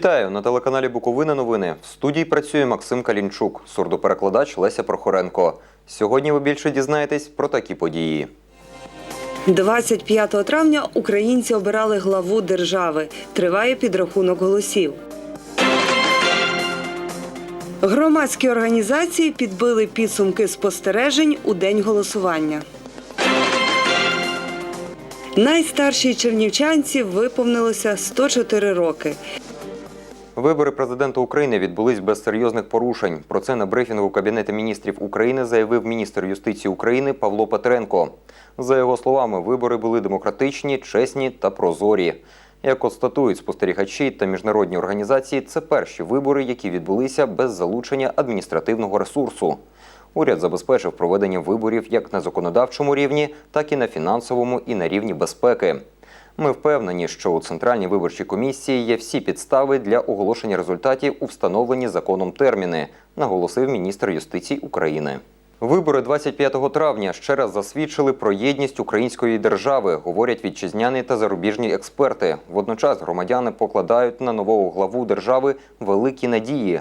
Вітаю на телеканалі Буковина Новини. В студії працює Максим Калінчук, сурдоперекладач Леся Прохоренко. Сьогодні ви більше дізнаєтесь про такі події. 25 травня українці обирали главу держави. Триває підрахунок голосів. Громадські організації підбили підсумки спостережень у день голосування. Найстаршій чернівчанці виповнилося 104 роки. Вибори президента України відбулись без серйозних порушень. Про це на брифінгу Кабінету міністрів України заявив міністр юстиції України Павло Петренко. За його словами, вибори були демократичні, чесні та прозорі. Як констатують спостерігачі та міжнародні організації, це перші вибори, які відбулися без залучення адміністративного ресурсу. Уряд забезпечив проведення виборів як на законодавчому рівні, так і на фінансовому і на рівні безпеки. Ми впевнені, що у Центральній виборчій комісії є всі підстави для оголошення результатів у встановлені законом терміни, наголосив міністр юстиції України. Вибори 25 травня ще раз засвідчили про єдність української держави, говорять вітчизняні та зарубіжні експерти. Водночас громадяни покладають на нового главу держави великі надії.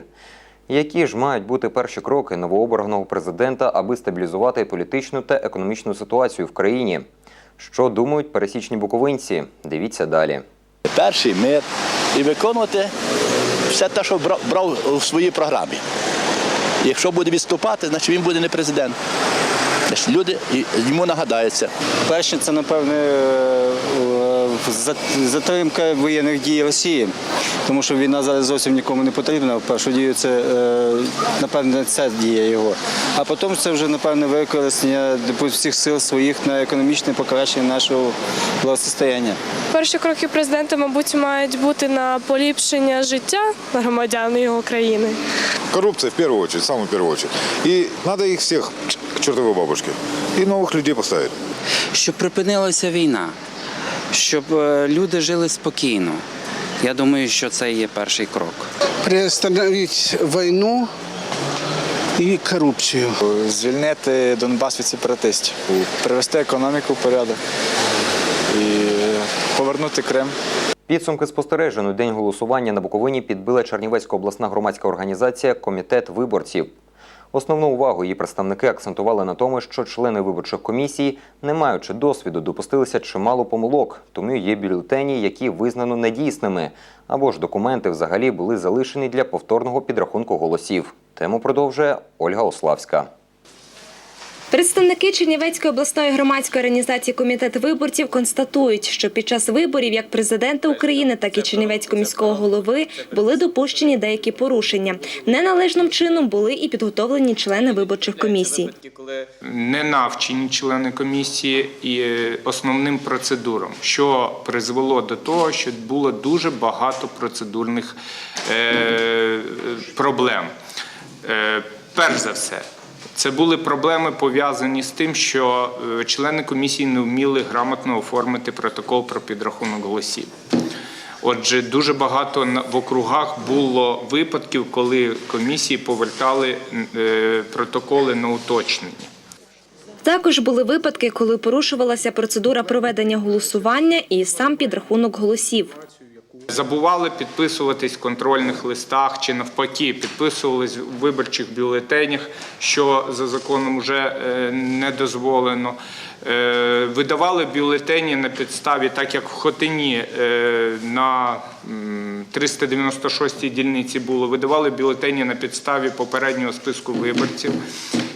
Які ж мають бути перші кроки новообраного президента, аби стабілізувати політичну та економічну ситуацію в країні? Що думають пересічні буковинці? Дивіться далі. Перший мир і виконувати все те, що брав, брав у своїй програмі. Якщо буде відступати, значить він буде не президент. Значить, люди йому нагадаються. Перше, це напевне е, затримка воєнних дій Росії, тому що війна зараз зовсім нікому не потрібна. В першу дію це е, напевне це дія його. А потім це вже напевне використання всіх сил своїх на економічне покращення нашого благосостояння. Перші кроки президента, мабуть, мають бути на поліпшення життя громадян його країни. Коррупция в первую очередь, самую первую очередь. И надо их всех к чертовой бабушке. И новых людей поставить. щоб припинилася війна, щоб е, люди жили спокійно. Я думаю, що це є перший крок. приостановить войну и коррупцию. Звільнити Донбас від сепаратистів, привести економіку в порядок і повернути Крим. Підсумки спостережень у день голосування на Буковині підбила Чернівецька обласна громадська організація Комітет виборців. Основну увагу її представники акцентували на тому, що члени виборчих комісій, не маючи досвіду, допустилися чимало помилок, тому є бюлетені, які визнано недійсними, або ж документи взагалі були залишені для повторного підрахунку голосів. Тему продовжує Ольга Ославська. Представники Чернівецької обласної громадської організації Комітет виборців констатують, що під час виборів як президента України, так і Чернівецького міського голови були допущені деякі порушення. Неналежним чином були і підготовлені члени виборчих комісій. не навчені члени комісії і е, основним процедурам, що призвело до того, що було дуже багато процедурних е, проблем. Е, перш за все, це були проблеми пов'язані з тим, що е, члени комісії не вміли грамотно оформити протокол про підрахунок голосів. Отже, дуже багато в округах було випадків, коли комісії повертали е, протоколи на уточнення. Також були випадки, коли порушувалася процедура проведення голосування і сам підрахунок голосів. Забували підписуватись в контрольних листах чи навпаки, підписувались в виборчих бюлетенях, що за законом вже е, не дозволено. Е, Видавали бюлетені на підставі, так як в Хотині е, на м, 396-й дільниці було, видавали бюлетені на підставі попереднього списку виборців.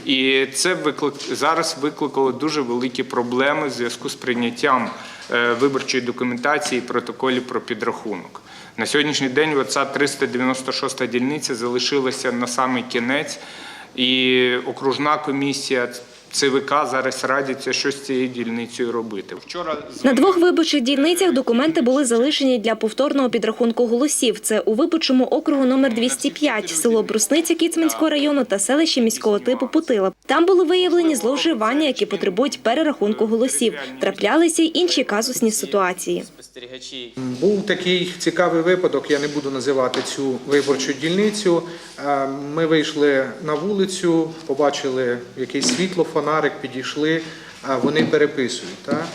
І це виклик зараз викликало дуже великі проблеми в зв'язку з прийняттям е, виборчої документації і протоколів про підрахунок. На сьогоднішній день оця 396 дільниця залишилася на самий кінець, і окружна комісія ЦВК зараз радяться, що з цією дільницею робити. Вчора На двох виборчих дільницях документи були залишені для повторного підрахунку голосів. Це у виборчому округу номер 205, село Брусниця Кіцманського району та селище міського типу Путила. Там були виявлені зловживання, які потребують перерахунку голосів. Траплялися й інші казусні ситуації. Був такий цікавий випадок, я не буду називати цю виборчу дільницю. Е, Ми вийшли на вулицю, побачили якесь світло, фонарик, підійшли, а вони переписують. Та?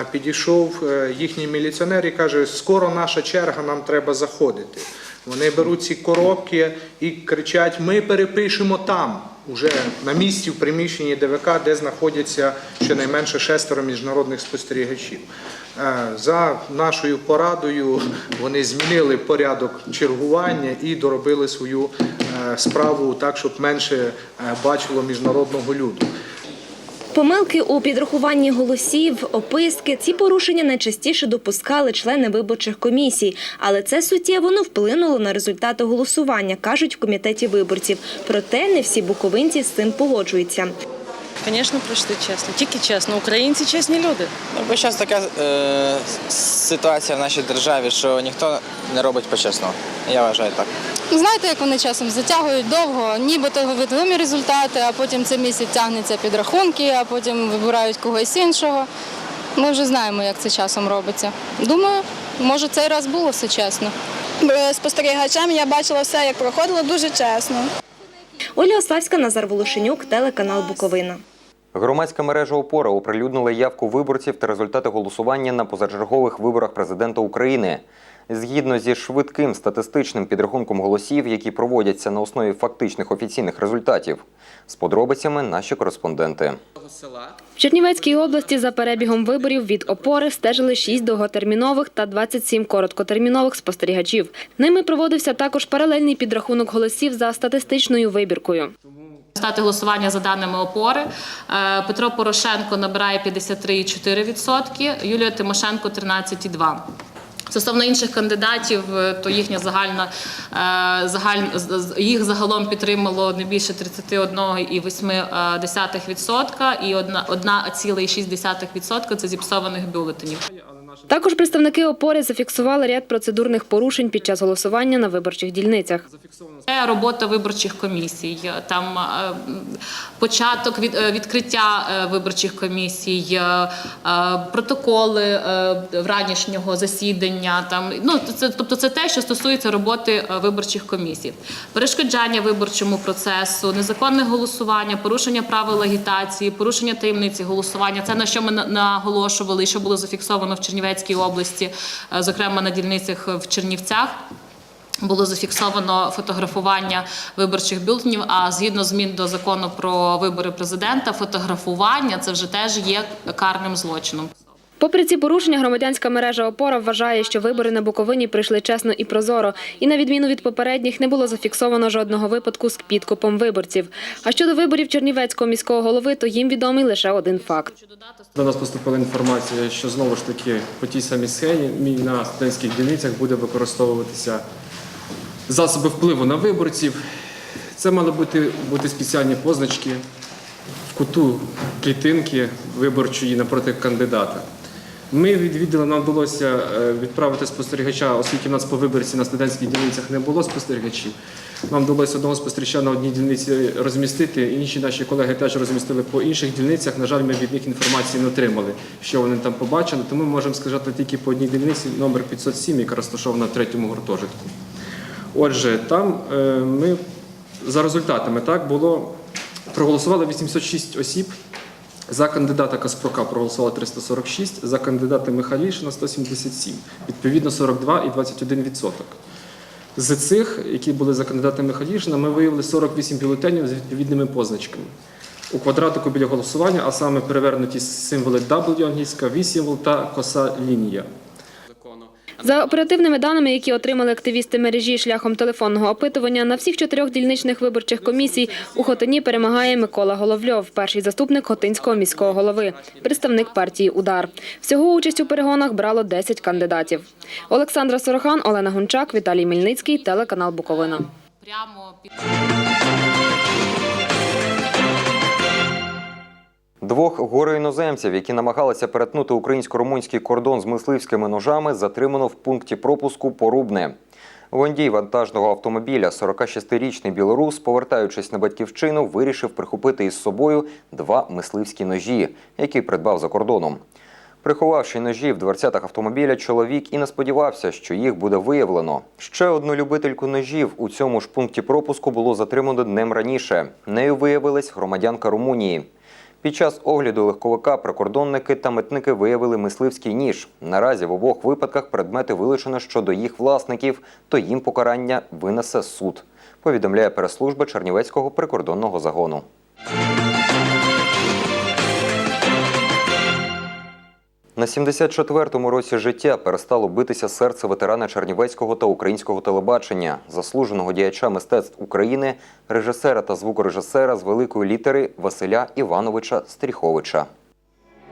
Е, Підійшов е, їхній міліціонер і каже, скоро наша черга, нам треба заходити. Вони беруть ці коробки і кричать: Ми перепишемо там, уже на місці в приміщенні ДВК, де знаходяться щонайменше шестеро міжнародних спостерігачів. Е, За нашою порадою вони змінили порядок чергування і доробили свою е, справу так, щоб менше е, бачило міжнародного люду. Помилки у підрахуванні голосів, описки ці порушення найчастіше допускали члени виборчих комісій, але це суттєво не вплинуло на результати голосування, кажуть в комітеті виборців. Проте не всі буковинці з цим погоджуються. Звісно, пройшли чесно. Тільки чесно. Українці чесні люди. Ну, бо зараз така е, ситуація в нашій державі, що ніхто не робить по-чесному. Я вважаю так. Знаєте, як вони часом затягують довго, нібито відомі результати, а потім це місяць тягнеться підрахунки, а потім вибирають когось іншого. Ми вже знаємо, як це часом робиться. Думаю, може цей раз було все чесно. Спостерігачем я бачила все, як проходило дуже чесно. Оля Ославська, Назар Волошенюк, телеканал Буковина. Громадська мережа «Опора» оприлюднила явку виборців та результати голосування на позачергових виборах президента України. Згідно зі швидким статистичним підрахунком голосів, які проводяться на основі фактичних офіційних результатів. З подробицями наші кореспонденти. В Чернівецькій області за перебігом виборів від опори стежили 6 довготермінових та 27 короткотермінових спостерігачів. Ними проводився також паралельний підрахунок голосів за статистичною вибіркою. Результати голосування за даними опори. Е, Петро Порошенко набирає 53,4%, Юлія Тимошенко 13,2%. Стосовно інших кандидатів, е, то їхня загальна е, загаль, їх загалом підтримало не більше 31,8% і одна- 1,6% це зіпсованих бюлетенів. Також представники опори зафіксували ряд процедурних порушень під час голосування на виборчих дільницях. Це робота виборчих комісій, там е, початок від, е, відкриття е, виборчих комісій, протоколи вранішнього засідання. Там ну це тобто це те, що стосується роботи виборчих комісій, перешкоджання виборчому процесу, незаконне голосування, порушення правил агітації, порушення таємниці голосування. Це на що ми наголошували, що було зафіксовано в Чернівецькій області, зокрема на дільницях в Чернівцях. Було зафіксовано фотографування виборчих бюлетенів. А згідно змін до закону про вибори президента, фотографування це вже теж є карним злочином. Попри ці порушення, громадянська мережа опора вважає, що вибори на Буковині пройшли чесно і прозоро, і на відміну від попередніх не було зафіксовано жодного випадку з підкупом виборців. А щодо виборів Чернівецького міського голови, то їм відомий лише один факт. До нас поступила інформація, що знову ж таки по тій самій схемі на студентських дільницях буде використовуватися засоби впливу на виборців. Це мали бути, бути спеціальні позначки в куту клітинки виборчої напроти кандидата. Ми відвідали, нам вдалося е, відправити спостерігача, оскільки в нас по виборці на студентських дільницях не було спостерігачів. Нам вдалося одного спостерігача на одній дільниці розмістити. Інші наші колеги теж розмістили по інших дільницях. На жаль, ми від них інформації не отримали, що вони там побачили. Тому ми можемо сказати тільки по одній дільниці номер 507, яка розташована в третьому гуртожитку. Отже, там е, ми за результатами так було проголосували 806 осіб. За кандидата Каспрука проголосувало 346, за кандидата Михайлішина 177, відповідно 42 і 21 відсоток. З цих, які були за кандидата Михайлішина, ми виявили 48 бюлетенів з відповідними позначками. У квадратику біля голосування, а саме перевернуті символи W англійська, V-символ та коса лінія. За оперативними даними, які отримали активісти мережі шляхом телефонного опитування, на всіх чотирьох дільничних виборчих комісій у Хотині перемагає Микола Головльов, перший заступник Хотинського міського голови, представник партії Удар. Всього участь у перегонах брало 10 кандидатів. Олександра Сорохан, Олена Гунчак, Віталій Мельницький, телеканал Буковина. Прямо Двох горе-іноземців, які намагалися перетнути українсько-румунський кордон з мисливськими ножами, затримано в пункті пропуску Порубне. Водій вантажного автомобіля, 46-річний білорус, повертаючись на батьківщину, вирішив прихопити із собою два мисливські ножі, які придбав за кордоном. Приховавши ножі в дверцятах автомобіля, чоловік і не сподівався, що їх буде виявлено. Ще одну любительку ножів у цьому ж пункті пропуску було затримано днем раніше. Нею виявилась громадянка Румунії. Під час огляду легковика прикордонники та митники виявили мисливський ніж. Наразі в обох випадках предмети вилучено щодо їх власників, то їм покарання винесе суд. Повідомляє прес-служба Чернівецького прикордонного загону. На 74-му році життя перестало битися серце ветерана Чернівецького та українського телебачення, заслуженого діяча мистецтв України, режисера та звукорежисера з великої літери Василя Івановича Стріховича.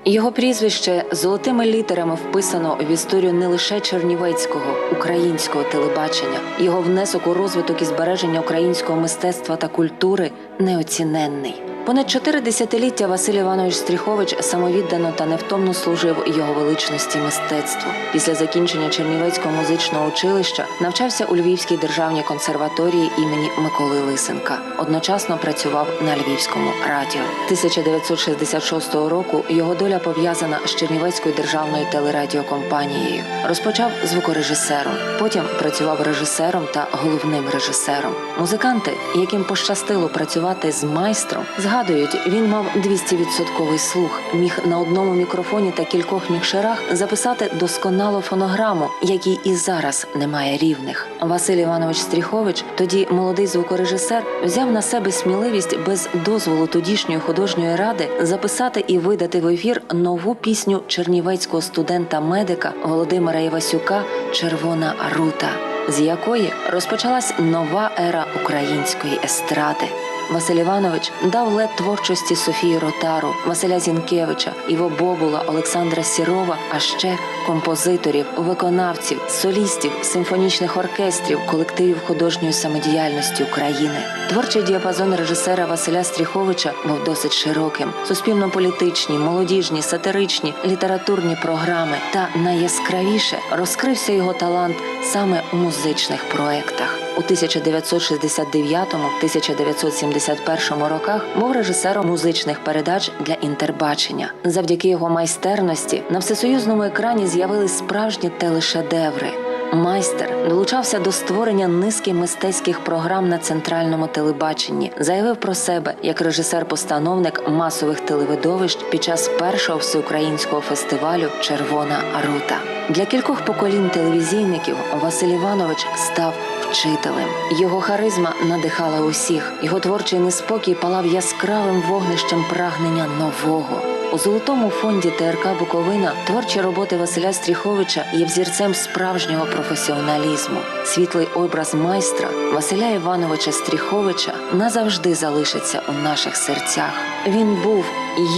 Його прізвище золотими літерами вписано в історію не лише чернівецького українського телебачення. Його внесок у розвиток і збереження українського мистецтва та культури неоціненний. Понад чотири десятиліття Василь Іванович Стріхович самовіддано та невтомно служив його величності мистецтву. Після закінчення Чернівецького музичного училища навчався у Львівській державній консерваторії імені Миколи Лисенка. Одночасно працював на Львівському радіо. 1966 року його доля пов'язана з Чернівецькою державною телерадіокомпанією. Розпочав звукорежисером, потім працював режисером та головним режисером. Музиканти, яким пощастило працювати з майстром, згадують, він мав 200% слух, міг на одному мікрофоні та кількох мікшерах записати досконалу фонограму, якій і зараз немає рівних. Василь Іванович Стріхович, тоді молодий звукорежисер, взяв на себе сміливість без дозволу тодішньої художньої ради записати і видати в ефір нову пісню чернівецького студента-медика Володимира Івасюка Червона рута, з якої розпочалась нова ера української естради. Василь Іванович дав лед творчості Софії Ротару, Василя Зінкевича, Іво Бобула, Олександра Сірова, а ще композиторів, виконавців, солістів, симфонічних оркестрів, колективів художньої самодіяльності України. Творчий діапазон режисера Василя Стріховича був досить широким: суспільно-політичні, молодіжні, сатиричні, літературні програми. Та найяскравіше розкрився його талант саме у музичних проектах. У 1969-1971 роках був режисером музичних передач для інтербачення. Завдяки його майстерності на всесоюзному екрані з'явились справжні телешедеври. Майстер долучався до створення низки мистецьких програм на центральному телебаченні. Заявив про себе як режисер-постановник масових телевидовищ під час першого всеукраїнського фестивалю Червона рута. Для кількох поколінь телевізійників Василь Іванович став вчителем. Його харизма надихала усіх. Його творчий неспокій палав яскравим вогнищем прагнення нового. У золотому фонді ТРК Буковина творчі роботи Василя Стріховича є взірцем справжнього професіоналізму. Світлий образ майстра Василя Івановича Стріховича назавжди залишиться у наших серцях. Він був,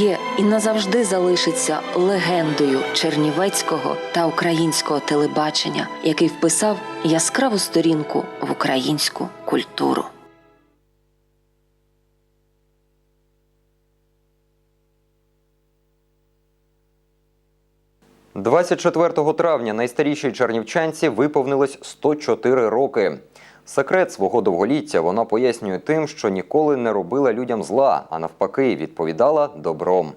є і назавжди залишиться легендою чернівецького та українського телебачення, який вписав яскраву сторінку в українську культуру. 24 травня найстарішій чернівчанці виповнилось 104 роки. Секрет свого довголіття вона пояснює тим, що ніколи не робила людям зла, а навпаки, відповідала добром.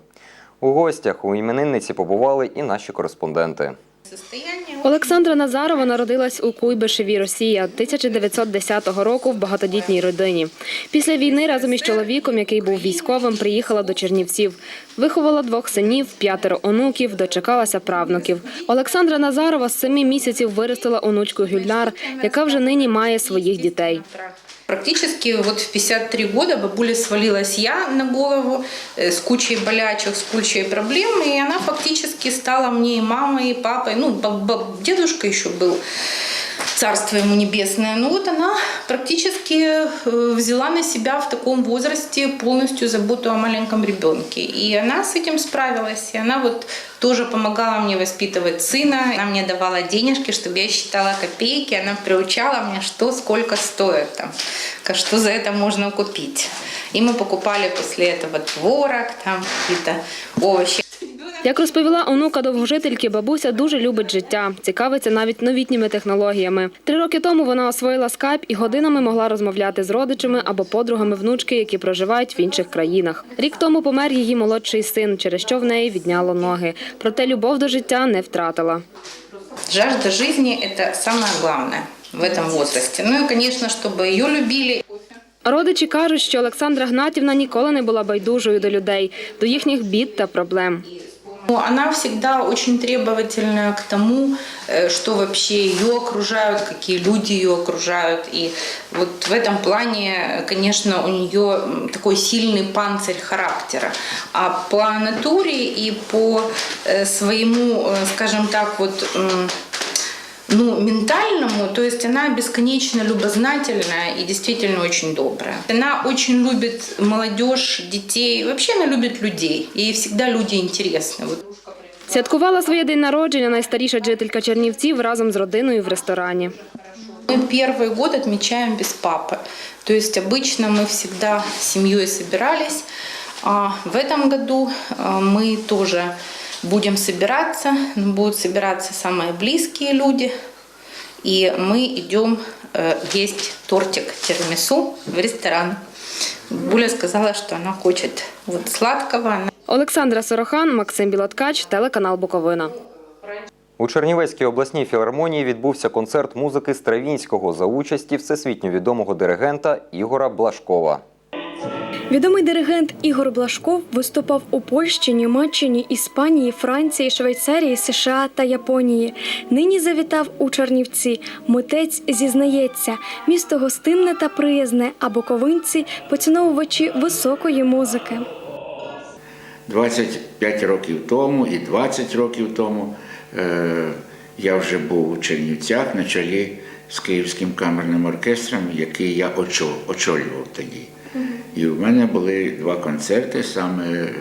У гостях у іменинниці побували і наші кореспонденти. Олександра Назарова народилась у Куйбишеві, Росія, 1910 року в багатодітній родині. Після війни разом із чоловіком, який був військовим, приїхала до Чернівців. Виховала двох синів, п'ятеро онуків, дочекалася правнуків. Олександра Назарова з семи місяців виростила онучку Гюльнар, яка вже нині має своїх дітей. Практически вот в 53 года бабуле свалилась я на голову э, с кучей болячек, с кучей проблем, и она фактически стала мне и мамой, и папой, ну, дедушка еще был, царство ему небесное. Ну вот она практически э, взяла на себя в таком возрасте полностью заботу о маленьком ребенке. И она с этим справилась. И она вот тоже помогала мне воспитывать сына. Она мне давала денежки, чтобы я считала копейки. Она приучала меня, что сколько стоит там, что за это можно купить. И мы покупали после этого творог, там какие-то овощи. Як розповіла онука довгожительки, бабуся дуже любить життя, цікавиться навіть новітніми технологіями. Три роки тому вона освоїла скайп і годинами могла розмовляти з родичами або подругами внучки, які проживають в інших країнах. Рік тому помер її молодший син, через що в неї відняло ноги. Проте любов до життя не втратила. Жажда жизни – это самое главное в этом возрасте. Ну и, конечно, чтобы ее любили. Родичі кажуть, що Олександра Гнатівна ніколи не була байдужою до людей, до їхніх бід та проблем. Ну, Она всегда очень требовательна к тому, э, что вообще ее окружают, какие люди ее окружают. И вот в этом плане, конечно, у нее м, такой сильный панцирь характера. А по натуре и по э, своему, э, скажем так, вот м, ну, ментальному, то есть она бесконечно любознательная и действительно очень добрая. Она очень любит молодежь, детей, вообще она любит людей. Ей всегда люди интересны. Вот Святкувала своє день народження найстаріша жителька Чернівців разом з родиною в ресторані. Мы первый год отмечаем без папы. То есть обычно мы всегда с семьей собирались. А в этом году а, мы тоже будем собираться. Будут собираться самые близкие люди. И мы идем э, есть тортик тирамису в ресторан. Буля сказала, что она хочет вот сладкого. Олександра Сорохан, Максим Білоткач, телеканал Буковина. У Чернівецькій обласній філармонії відбувся концерт музики Стравінського за участі всесвітньо відомого диригента Ігора Блашкова. Відомий диригент Ігор Блашков виступав у Польщі, Німеччині, Іспанії, Франції, Швейцарії, США та Японії. Нині завітав у Чернівці. Митець зізнається, місто гостинне та приязне, а буковинці поціновувачі високої музики. 25 років тому і 20 років тому е, я вже був у Чернівцях на чолі з Київським камерним оркестром, який я очолював тоді. І в мене були два концерти саме е,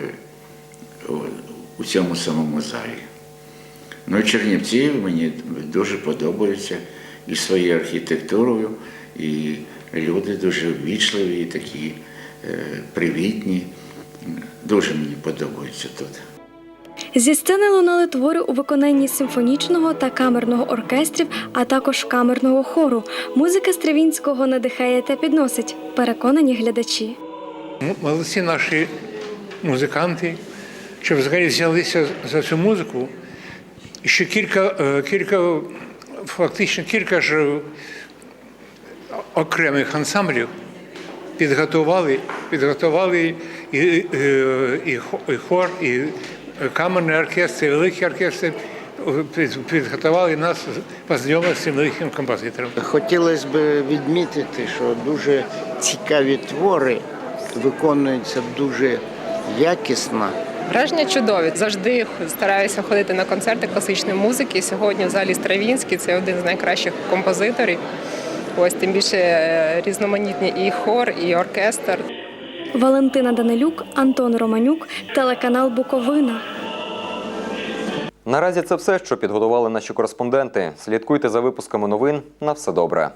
у- цьому самому залі. Ну, Чернівці мені дуже подобаються і своєю архітектурою, і люди дуже ввічливі, такі е, привітні. Дуже мені подобається тут. Зі сцени лунали твори у виконанні симфонічного та камерного оркестрів, а також камерного хору. Музика Стравінського надихає та підносить, переконані глядачі. Молодці наші музиканти, що взагалі взялися за цю музику. І ще кілька, е, кілька, фактично кілька ж е, окремих ансамблів підготували, підготували і, і, і хор, і камерний оркестр, і великий оркестр. е, Підготували нас познайомити з цим великим композитором. Хотілося б відмітити, що дуже цікаві твори виконуються дуже якісно. Враження чудові. Завжди стараюся ходити на концерти класичної музики. Сьогодні в залі Стравінський це один з найкращих композиторів. Ось тим більше е, різноманітні і хор, і оркестр. Валентина Данилюк, Антон Романюк, телеканал Буковина. Наразі це все, що підготували наші кореспонденти. Слідкуйте за випусками новин. На все добре.